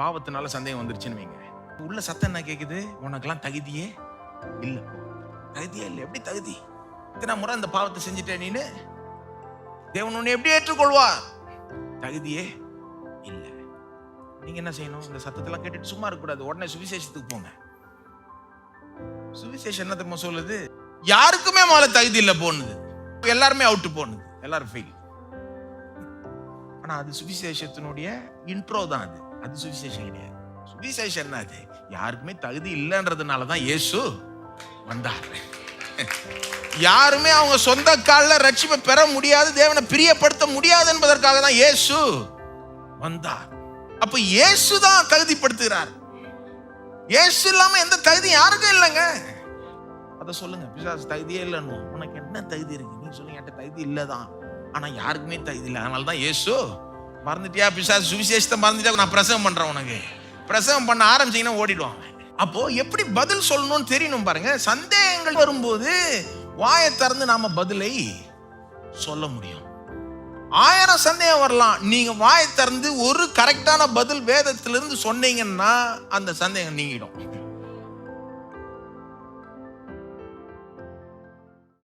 பாவத்தினால சந்தேகம் வந்துருச்சுன்னு வைங்க. உள்ள சத்தம் என்ன கேட்குது உனக்கெல்லாம் தகுதியே இல்லை. தகுதியே இல்லை. எப்படி தகுதி? இத்தனை முறை இந்த பாவத்தை செஞ்சுட்டே நீனு. தேவன் உன்னை எப்படி ஏற்றுக்கொள்வார்? தகுதியே இல்லை. நீங்க என்ன செய்யணும்? இந்த சத்தத்தெல்லாம் கேட்டுட்டு சும்மா இருக்கக்கூடாது உடனே சுவிசேஷத்துக்கு போங்க. சுவிசேஷம் என்ன தெரியுமா சொல்லுது? யாருக்குமே மேல தகுதி இல்லை போனது. எல்லாருமே அவுட்டு போனது. எல்லாரும் ஃபெயில் ஆனா அது சுவிசேஷத்தினுடைய இன்ட்ரோ தான் அது. அது சுவிசேஷம் கிடையாது. சுவிசேஷம் என்ன அது யாருக்குமே தகுதி இல்லைன்றதுனால தான் இயேசு வந்தார். யாருமே அவங்க சொந்த காலில் ரட்சிப்பை பெற முடியாது தேவனை பிரியப்படுத்த முடியாது என்பதற்காக தான் இயேசு வந்தார். அப்ப இயேசு தான் தகுதிப்படுத்துகிறார். இயேசு இல்லாம எந்த தகுதி யாருக்கும் இல்லைங்க. அதை சொல்லுங்க பிசாசு தகுதியே இல்லைன்னு உனக்கு என்ன தகுதி இருக்கு? நீ சொல்லுங்க என்கிட்ட தகுதி இல்லைதான். ஆனா யாருக்குமே தகுதி இல்லை. அதனால தான் இயேசு மறந்துட்டியா? பிசாசு சுவிசேஷத்தை மறந்துட்டியா? நான் பிரசவம் பண்ணுறேன் உனக்கு. பிரசவம் பண்ண ஆரம்பிச்சீங்கன்னா ஓடிடுவான். அப்போது எப்படி பதில் சொல்லணும்னு தெரியணும் பாருங்க. சந்தேகங்கள் வரும்போது வாயை திறந்து நாம் பதிலை சொல்ல முடியும். ஆயிரம் சந்தேகம் வரலாம். நீங்கள் வாயை திறந்து ஒரு கரெக்டான பதில் வேதத்திலிருந்து சொன்னீங்கன்னா அந்த சந்தேகம் நீங்கிடும்.